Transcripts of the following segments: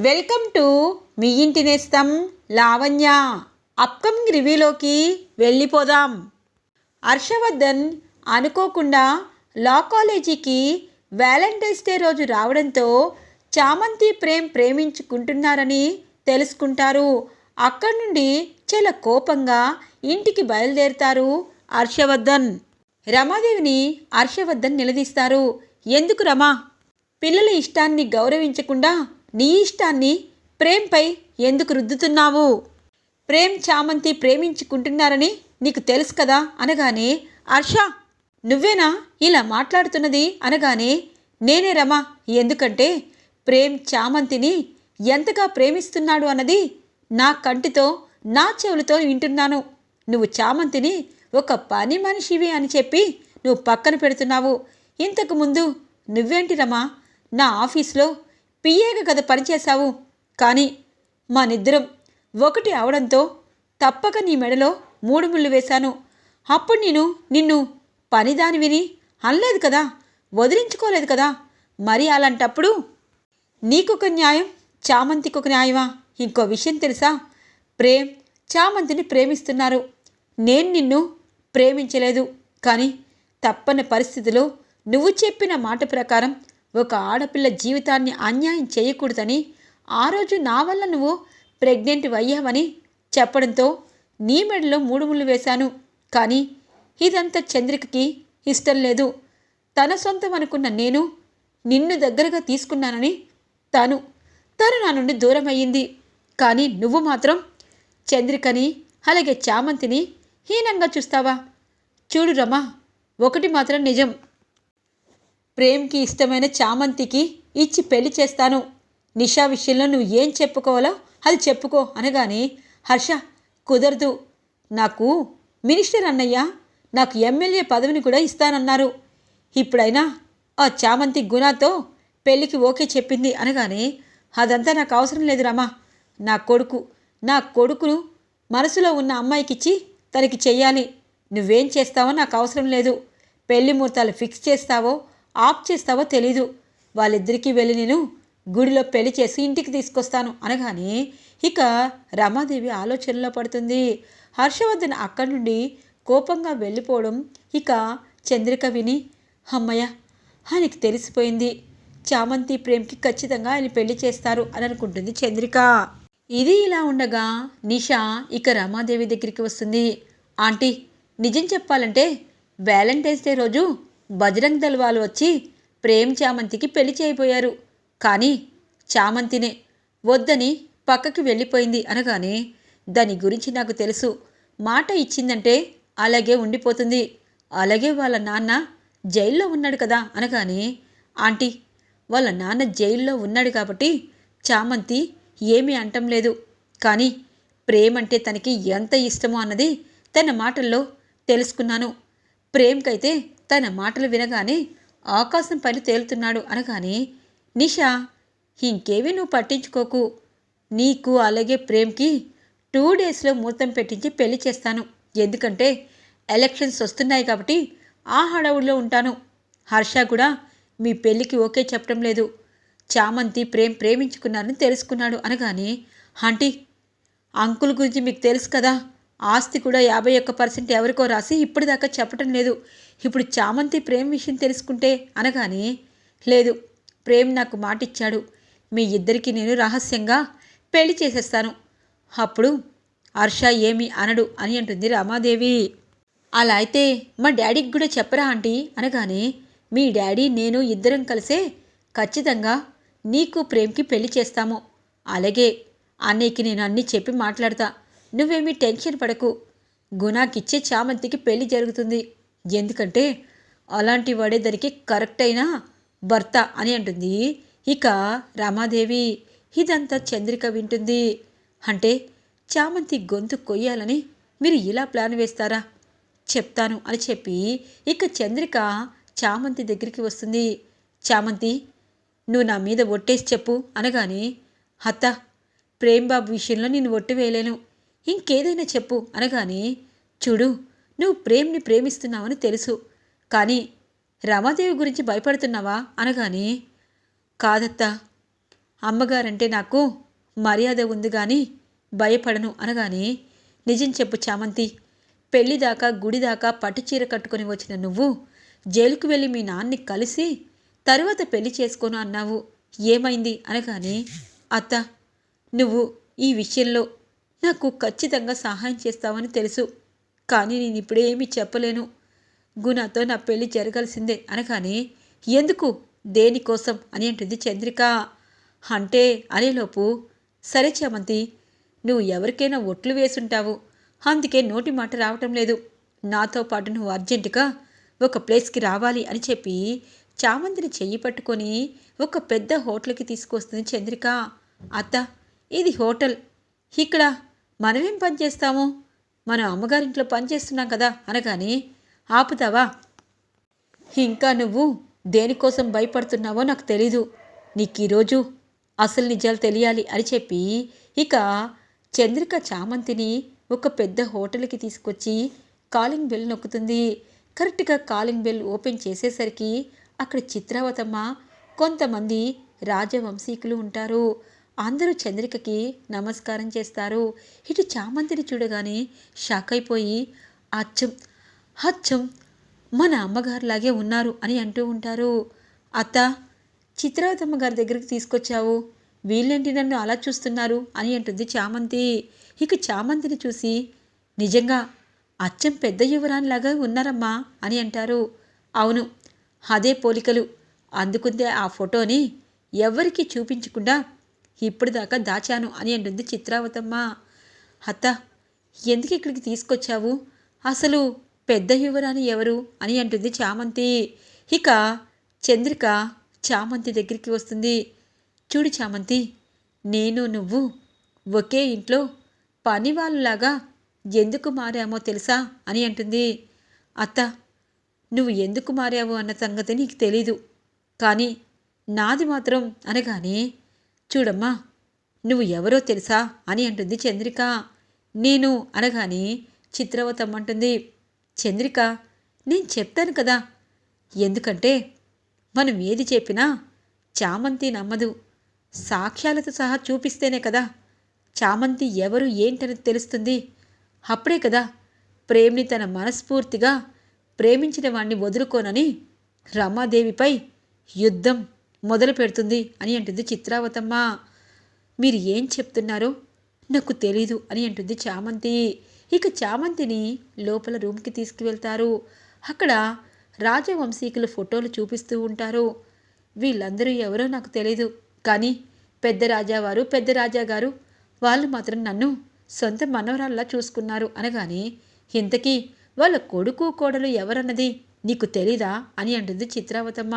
Welcome to me ఇంటి నేస్తం Lavanya. Upcoming రివ్యూలోకి వెళ్ళిపోదాం. హర్షవర్ధన్ అనుకోకుండా లా కాలేజీకి వ్యాలంటైన్స్ డే రోజు రావడంతో చామంతి ప్రేమ్ ప్రేమించుకుంటున్నారని తెలుసుకుంటారు. అక్కడి నుండి చాలా కోపంగా ఇంటికి బయలుదేరుతారు హర్షవర్ధన్. రమాదేవిని హర్షవర్ధన్ నిలదీస్తారు. ఎందుకు రమా? పిల్లల ఇష్టాన్ని గౌరవించకుండా నీ ఇష్టాన్ని ప్రేమ్పై ఎందుకు రుద్దుతున్నావు? ప్రేమ్ చామంతి ప్రేమించుకుంటున్నారని నీకు తెలుసు కదా అనగానే హర్ష నువ్వేనా ఇలా మాట్లాడుతున్నది? అనగానే నేనే రమా ఎందుకంటే ప్రేమ్ చామంతిని ఎంతగా ప్రేమిస్తున్నాడు అన్నది నా కంటితో నా చెవులతో వింటున్నాను. నువ్వు చామంతిని ఒక పని మనిషివి అని చెప్పి నువ్వు పక్కన పెడుతున్నావు. ఇంతకు ముందు నువ్వేంటి రమా? నా ఆఫీస్లో పిఏగా కదా పనిచేశావు. కానీ మా నిద్రం ఒకటి అవడంతో తప్పక నీ మెడలో మూడు ముళ్ళు వేశాను. అప్పుడు నేను నిన్ను పనిదాని విని అనలేదు కదా వదిలించుకోలేదు కదా మరి అలాంటప్పుడు నీకొక న్యాయం చామంతికి ఒక న్యాయమా? ఇంకో విషయం తెలుసా? ప్రేమ్ చామంతిని ప్రేమిస్తున్నారు. నేను నిన్ను ప్రేమించలేదు. కానీ తప్పని పరిస్థితిలో నువ్వు చెప్పిన మాట ప్రకారం ఒక ఆడపిల్ల జీవితాన్ని అన్యాయం చేయకూడదని ఆ రోజు నా వల్ల నువ్వు ప్రెగ్నెంట్ అయ్యావని చెప్పడంతో నీ మెడలో మూడు ముళ్ళు వేశాను. కానీ ఇదంతా చంద్రికకి ఇష్టం లేదు. తన సొంతం అనుకున్న నేను నిన్ను దగ్గరగా తీసుకున్నానని తను తను నా నుండి దూరం అయ్యింది. కానీ నువ్వు మాత్రం చంద్రికని అలాగే చామంతిని హీనంగా చూస్తావా? చూడు రమా ఒకటి మాత్రం నిజం. ప్రేమ్కి ఇష్టమైన చామంతికి ఇచ్చి పెళ్ళి చేస్తాను. నిషా విషయంలో నువ్వు ఏం చెప్పుకోవాలో అది చెప్పుకో అనగానే హర్ష కుదరదు. నాకు మినిస్టర్ అన్నయ్య నాకు ఎమ్మెల్యే పదవిని కూడా ఇస్తానన్నారు. ఇప్పుడైనా ఆ చామంతి గుణాతో పెళ్ళికి ఓకే చెప్పింది అనగానే అదంతా నాకు అవసరం లేదు రమా. నా కొడుకు నా కొడుకును మనసులో ఉన్న అమ్మాయికిచ్చి తనకి చెయ్యాలి. నువ్వేం చేస్తావో నాకు అవసరం లేదు. పెళ్ళి ముహూర్తాలు ఫిక్స్ చేస్తావో ఆఫ్ చేస్తావో తెలీదు. వాళ్ళిద్దరికీ వెళ్ళి నేను గుడిలో పెళ్ళి చేసి ఇంటికి తీసుకొస్తాను అనగానే ఇక రమాదేవి ఆలోచనలో పడుతుంది. హర్షవర్ధన్ అక్కడి నుండి కోపంగా వెళ్ళిపోవడం ఇక చంద్రిక విని అమ్మయ్య ఆయనకి తెలిసిపోయింది. చామంతి ప్రేమ్కి ఖచ్చితంగా ఆయన పెళ్ళి చేస్తారు అని అనుకుంటుంది చంద్రిక. ఇది ఇలా ఉండగా నిషా ఇక రమాదేవి దగ్గరికి వస్తుంది. ఆంటీ నిజం చెప్పాలంటే వ్యాలంటైన్స్ డే రోజు బజరంగ్ దళ్ వాళ్ళు వచ్చి ప్రేమ్ చామంతికి పెళ్ళి చేయబోయారు. కానీ చామంతినే వద్దని పక్కకి వెళ్ళిపోయింది అనగానే దాని గురించి నాకు తెలుసు. మాట ఇచ్చిందంటే అలాగే ఉండిపోతుంది. అలాగే వాళ్ళ నాన్న జైల్లో ఉన్నాడు కదా అనగానే ఆంటీ వాళ్ళ నాన్న జైల్లో ఉన్నాడు కాబట్టి చామంతి ఏమీ అంటం లేదు. కానీ ప్రేమంటే తనకి ఎంత ఇష్టమో అన్నది తన మాటల్లో తెలుసుకున్నాను. ప్రేమ్కైతే తన మాటలు వినగానే ఆకాశం పైన తేలుతున్నాడు అనగానే నిషా ఇంకేమీ నువ్వు పట్టించుకోకు. నీకు అలాగే ప్రేమ్కి టూ డేస్లో ముహూర్తం పెట్టించి పెళ్ళి చేస్తాను. ఎందుకంటే ఎలక్షన్స్ వస్తున్నాయి కాబట్టి ఆ హడావుడిలో ఉంటాను. హర్ష కూడా మీ పెళ్ళికి ఓకే చెప్పడం లేదు. చామంతి ప్రేమ్ ప్రేమించుకున్నారని తెలుసుకున్నాడు అనగానే ఆంటీ అంకుల్ గురించి మీకు తెలుసు కదా. ఆస్తి కూడా యాభై ఒక్క పర్సెంట్ ఎవరికో రాసి ఇప్పటిదాకా చెప్పటం లేదు. ఇప్పుడు చామంతి ప్రేమ్ విషయం తెలుసుకుంటే అనగానే లేదు ప్రేమ్ నాకు మాటిచ్చాడు. మీ ఇద్దరికి నేను రహస్యంగా పెళ్ళి చేసేస్తాను. అప్పుడు హర్ష ఏమి అనడు అని అంటుంది రామాదేవి. అలా అయితే మా డాడీకి కూడా చెప్పరా ఆంటీ? అనగానే మీ డాడీ నేను ఇద్దరం కలిసే ఖచ్చితంగా నీకు ప్రేమ్కి పెళ్ళి చేస్తాము. అలాగే అన్నయ్యకి నేను అన్నీ చెప్పి మాట్లాడతా. నువ్వేమీ టెన్షన్ పడకు. గుణాకిచ్చే చామంతికి పెళ్ళి జరుగుతుంది. ఎందుకంటే అలాంటి వాడే దానికి కరెక్ట్ అయిన భర్త అని అంటుంది. ఇక రామాదేవి ఇదంతా చంద్రిక వింటుంది. అంటే చామంతి గొంతు కొయ్యాలని మీరు ఇలా ప్లాన్ వేస్తారా? చెప్తాను అని చెప్పి ఇక చంద్రిక చామంతి దగ్గరికి వస్తుంది. చామంతి నువ్వు నా మీద ఒట్టేసి చెప్పు అనగానే అత్త ప్రేమ్బాబు విషయంలో నేను ఒట్టు వేయలేను. ఇంకేదైనా చెప్పు అనగానే చూడు నువ్వు ప్రేమ్ని ప్రేమిస్తున్నావని తెలుసు. కానీ రమాదేవి గురించి భయపడుతున్నావా అనగానే కాదత్తా అమ్మగారంటే నాకు మర్యాద ఉంది కానీ భయపడను అనగానే నిజం చెప్పు చామంతి పెళ్ళిదాకా గుడిదాకా పట్టుచీర కట్టుకొని వచ్చిన నువ్వు జైలుకు వెళ్ళి మీ నాన్ని కలిసి తరువాత పెళ్ళి చేసుకోను అన్నావు. ఏమైంది అనగానే అత్త నువ్వు ఈ విషయంలో నాకు ఖచ్చితంగా సహాయం చేస్తావని తెలుసు. కానీ నేను ఇప్పుడేమీ చెప్పలేను. గుణతో నా పెళ్ళి జరగాల్సిందే అనగానే ఎందుకు దేనికోసం అని అంటుంది చంద్రిక. అంటే అనేలోపు సరే చామంతి నువ్వు ఎవరికైనా ఒట్లు వేసుంటావు. అందుకే నోటి మాట రావటం లేదు. నాతో పాటు నువ్వు అర్జెంటుగా ఒక ప్లేస్కి రావాలి అని చెప్పి చామంతిని చెయ్యి పట్టుకొని ఒక పెద్ద హోటల్కి తీసుకొస్తుంది చంద్రిక. అత్త ఇది హోటల్. ఇక్కడ మనమేం పని చేస్తాము? మన అమ్మగారింట్లో పని చేస్తున్నాం కదా అనగానే ఆపుతావా? ఇంకా నువ్వు దేనికోసం భయపడుతున్నావో నాకు తెలీదు. నీకు ఈరోజు అసలు నిజాలు తెలియాలి అని చెప్పి ఇక చంద్రిక చామంతిని ఒక పెద్ద హోటల్కి తీసుకొచ్చి కాలింగ్ బెల్ నొక్కుతుంది. కరెక్ట్గా కాలింగ్ బెల్ ఓపెన్ చేసేసరికి అక్కడ చిత్రావతమ్మ కొంతమంది రాజవంశీకులు ఉంటారు. అందరూ చంద్రికకి నమస్కారం చేస్తారు. ఇటు చామంతిని చూడగానే షాక్ అయిపోయి అచ్చం అచ్చం మన అమ్మగారులాగే ఉన్నారు అని అంటూ ఉంటారు. అత్త చిత్రావతమ్మ గారి దగ్గరికి తీసుకొచ్చావు. వీళ్ళేంటి నన్ను అలా చూస్తున్నారు అని అంటుంది చామంతి. ఇక చామంతిని చూసి నిజంగా అచ్చం పెద్ద యువరానిలాగా ఉన్నారమ్మా అని అంటారు. అవును అదే పోలికలు. అందుకుందే ఆ ఫోటోని ఎవ్వరికీ చూపించకుండా ఇప్పుడు దాకా దాచాను అని అంటుంది చిత్రావతమ్మ. అత్త ఎందుకు ఇక్కడికి తీసుకొచ్చావు? అసలు పెద్ద యువరాని ఎవరు అని అంటుంది చామంతి. ఇక చంద్రిక చామంతి దగ్గరికి వస్తుంది. చూడు చామంతి నేను నువ్వు ఒకే ఇంట్లో పని వాళ్ళలాగా ఎందుకు మారామో తెలుసా అని అంటుంది. అత్త నువ్వు ఎందుకు మారావు అన్న సంగతి నీకు తెలీదు. కానీ నాది మాత్రం అనగానే చూడమ్మా నువ్వు ఎవరో తెలుసా అని అంటుంది చంద్రిక. నేను అనగానే చిత్రవతమ్మంటుంది చంద్రిక నేను చెప్తాను కదా. ఎందుకంటే మనం ఏది చెప్పినా చామంతి నమ్మదు. సాక్ష్యాలతో సహా చూపిస్తేనే కదా. చామంతి ఎవరు ఏంటని తెలుస్తుంది? అప్పుడే కదా ప్రేమిని తన మనస్ఫూర్తిగా ప్రేమించిన వాణ్ణి వదులుకోనని రమాదేవిపై యుద్ధం మొదలు పెడుతుంది అని అంటుంది చిత్రావతమ్మ. మీరు ఏం చెప్తున్నారో నాకు తెలీదు అని అంటుంది చామంతి. ఇక చామంతిని లోపల రూమ్కి తీసుకువెళ్తారు. అక్కడ రాజవంశీకుల ఫోటోలు చూపిస్తూ ఉంటారు. వీళ్ళందరూ ఎవరో నాకు తెలీదు. కానీ పెద్ద రాజావారు పెద్ద రాజా గారు వాళ్ళు మాత్రం నన్ను సొంత మనవరాల్లా చూసుకున్నారు అనగానే ఇంతకీ వాళ్ళ కొడుకు కోడలు ఎవరన్నది నీకు తెలీదా అని అంటుంది చిత్రావతమ్మ.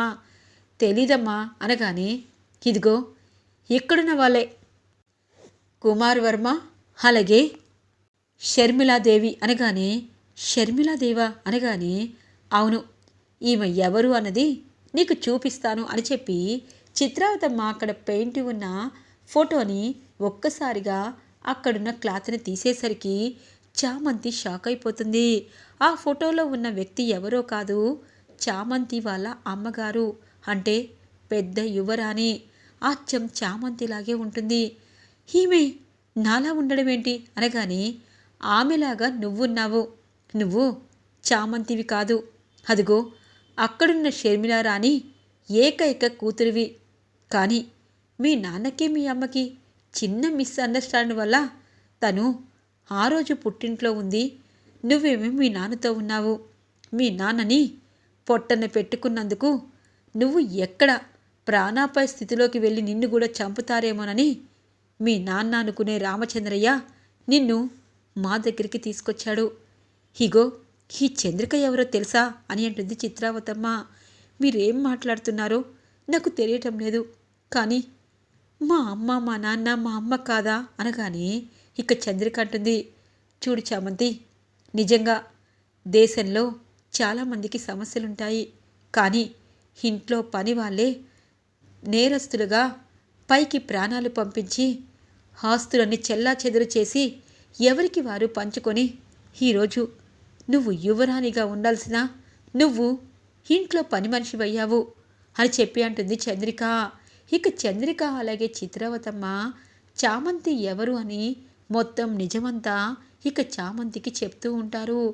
తెలీదమ్మా అనగానే ఇదిగో ఇక్కడున్న వాళ్ళే? కుమార్ వర్మ అలాగే షర్మిలాదేవి అనగానే షర్మిలాదేవా అనగానే అవును ఈమె ఎవరు అన్నది నీకు చూపిస్తాను అని చెప్పి చిత్రావతమ్మ అక్కడ పెయింట్ ఉన్న ఫోటోని ఒక్కసారిగా అక్కడున్న క్లాత్ని తీసేసరికి చామంతి షాక్ అయిపోతుంది. ఆ ఫోటోలో ఉన్న వ్యక్తి ఎవరో కాదు చామంతి వాళ్ళ అమ్మగారు. అంటే పెద్ద యువరాణి అచ్చం చామంతిలాగే ఉంటుంది. ఈమె నాలా ఉండడం ఏంటి అనగానే ఆమెలాగా నువ్వున్నావు. నువ్వు చామంతివి కాదు. అదిగో అక్కడున్న షర్మిలా రాణి ఏకైక కూతురివి. కానీ మీ నాన్నకి మీ అమ్మకి చిన్న మిస్అండర్స్టాండ్ వల్ల తను ఆ రోజు పుట్టింట్లో ఉంది. నువ్వేమీ మీ నాన్నతో ఉన్నావు? మీ నాన్నని పొట్టన పెట్టుకున్నందుకు నువ్వు ఎక్కడ ప్రాణాపాయ స్థితిలోకి వెళ్ళి నిన్ను కూడా చంపుతారేమోనని మీ నాన్న అనుకునే రామచంద్రయ్య నిన్ను మా దగ్గరికి తీసుకొచ్చాడు. హిగో ఈ చంద్రిక ఎవరో తెలుసా అని అంటుంది చిత్రావతమ్మ. మీరేం మాట్లాడుతున్నారో నాకు తెలియటం లేదు. కానీ మా అమ్మ మా నాన్న మా అమ్మ కాదా అనగానే ఇక చంద్రిక అంటుంది. చూడు చామంతి నిజంగా దేశంలో చాలామందికి సమస్యలుంటాయి. కానీ ఇంట్లో పని వాళ్ళే నేరస్తులుగా పైకి ప్రాణాలు పంపించి ఆస్తులన్నీ చెల్లా చెదురు చేసి ఎవరికి వారు పంచుకొని ఈరోజు నువ్వు యువరాణిగా ఉండాల్సిన నువ్వు ఇంట్లో పని మనిషి అయ్యావు అని చెప్పి అంటుంది చంద్రిక. ఇక చంద్రిక అలాగే చిత్రవతమ్మ చామంతి ఎవరు అని మొత్తం నిజమంతా ఇక చామంతికి చెప్తూ ఉంటారు.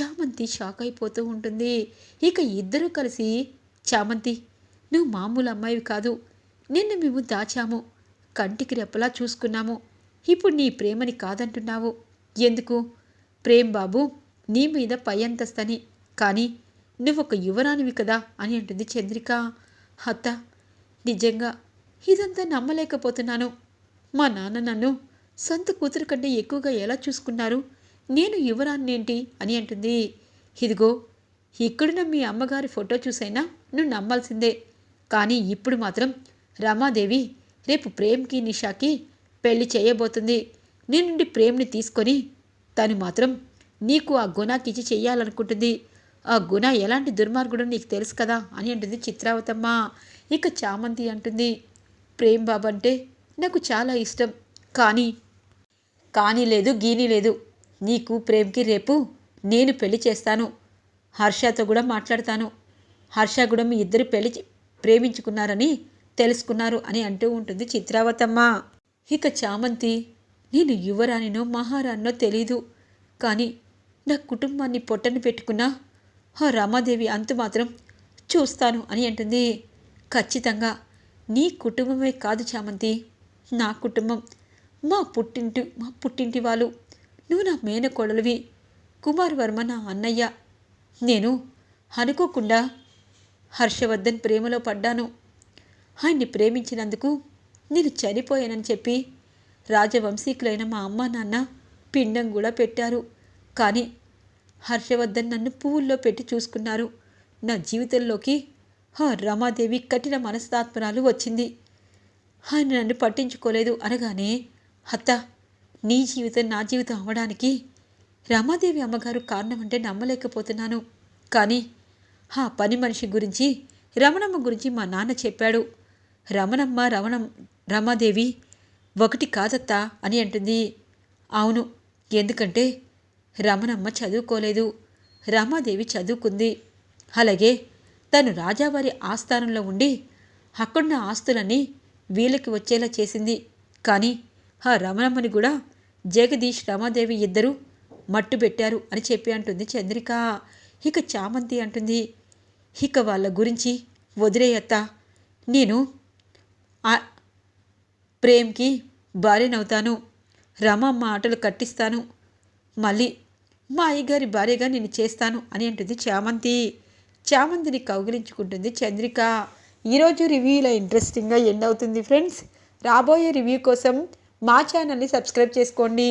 చామంతి షాక్ అయిపోతూ ఉంటుంది. ఇక ఇద్దరూ కలిసి చామంతి నువ్వు మామూలు అమ్మాయివి కాదు. నిన్ను మేము దాచాము. కంటికి రెప్పలా చూసుకున్నాము. ఇప్పుడు నీ ప్రేమని కాదంటున్నావు. ఎందుకు? ప్రేమ్ బాబు నీ మీద పై అంతస్తని. కానీ నువ్వొక యువరానివి కదా అని అంటుంది చంద్రిక. అత్త నిజంగా ఇదంతా నమ్మలేకపోతున్నాను. మా నాన్న నన్ను సొంత కూతురు కంటే ఎక్కువగా ఎలా చూసుకున్నారు? నేను యువరాన్నేంటి? అని అంటుంది. ఇదిగో ఇక్కడున్న మీ అమ్మగారి ఫోటో చూసైనా నువ్వు నమ్మాల్సిందే. కానీ ఇప్పుడు మాత్రం రమాదేవి రేపు ప్రేమ్కి నిషాకి పెళ్ళి చేయబోతుంది. నీ నుండి ప్రేమ్ని తీసుకొని తను మాత్రం నీకు ఆ గుణాకిచ్చి చేయాలనుకుంటుంది. ఆ గుణ ఎలాంటి దుర్మార్గుడో నీకు తెలుసు కదా అని అంటుంది చిత్రావతమ్మ. ఇక చామంతి అంటుంది ప్రేమ్ బాబు అంటే నాకు చాలా ఇష్టం. కానీ కానీ లేదు గీని లేదు. నీకు ప్రేమ్కి రేపు నేను పెళ్ళి చేస్తాను. హర్షతో కూడా మాట్లాడతాను. హర్ష కూడా మీ ఇద్దరు పెళ్ళి ప్రేమించుకున్నారని తెలుసుకున్నారు అని అంటూ ఉంటుంది చిత్రావతమ్మ. ఇక చామంతి నేను యువరానినో మహారాణినో తెలీదు. కానీ నా కుటుంబాన్ని పొట్టని పెట్టుకున్నా ఆ రామాదేవి అంతు మాత్రం చూస్తాను అని అంటుంది. ఖచ్చితంగా నీ కుటుంబమే కాదు చామంతి. నా కుటుంబం మా పుట్టింటి మా పుట్టింటి వాళ్ళు. నువ్వు నా మేనకోడలివి. కుమార్ వర్మ నా అన్నయ్య. నేను అనుకోకుండా హర్షవర్ధన్ ప్రేమలో పడ్డాను. ఆయన్ని ప్రేమించినందుకు నేను చనిపోయానని చెప్పి రాజవంశీకులైన మా అమ్మ నాన్న పిండం కూడా పెట్టారు. కానీ హర్షవర్ధన్ నన్ను పువ్వుల్లో పెట్టి చూసుకున్నారు. నా జీవితంలోకి ఆ రమాదేవి కఠిన మనస్తాత్మరాలు వచ్చింది. ఆయన నన్ను పట్టించుకోలేదు అనగానే అత్త నీ జీవితం నా జీవితం అవ్వడానికి రమాదేవి అమ్మగారు కారణం అంటే నమ్మలేకపోతున్నాను. కానీ ఆ పని మనిషి గురించి రమణమ్మ గురించి మా నాన్న చెప్పాడు. రమణమ్మ రమణం రమాదేవి ఒకటి కాదత్తా అని అంటుంది. అవును ఎందుకంటే రమణమ్మ చదువుకోలేదు. రమాదేవి చదువుకుంది. అలాగే తను రాజావారి ఆస్థానంలో ఉండి అక్కడున్న ఆస్తులన్నీ వీళ్ళకి వచ్చేలా చేసింది. కానీ ఆ రమణమ్మని కూడా జగదీష్ రమాదేవి ఇద్దరు మట్టు పెట్టారు అని చెప్పి అంటుంది చంద్రిక. ఇక చామంతి అంటుంది ఇక వాళ్ళ గురించి వదిలేయత్త నేను ప్రేమ్కి భార్యనవుతాను. రమమ్మ ఆటలు కట్టిస్తాను. మళ్ళీ మా అయ్యగారి భార్యగా నేను చేస్తాను అని అంటుంది చామంతి. చామంతిని కౌగిలించుకుంటుంది చంద్రిక. ఈరోజు రివ్యూలో ఇంట్రెస్టింగ్గా ఎండ్ అవుతుంది ఫ్రెండ్స్. రాబోయే రివ్యూ కోసం మా ఛానల్ని సబ్స్క్రైబ్ చేసుకోండి.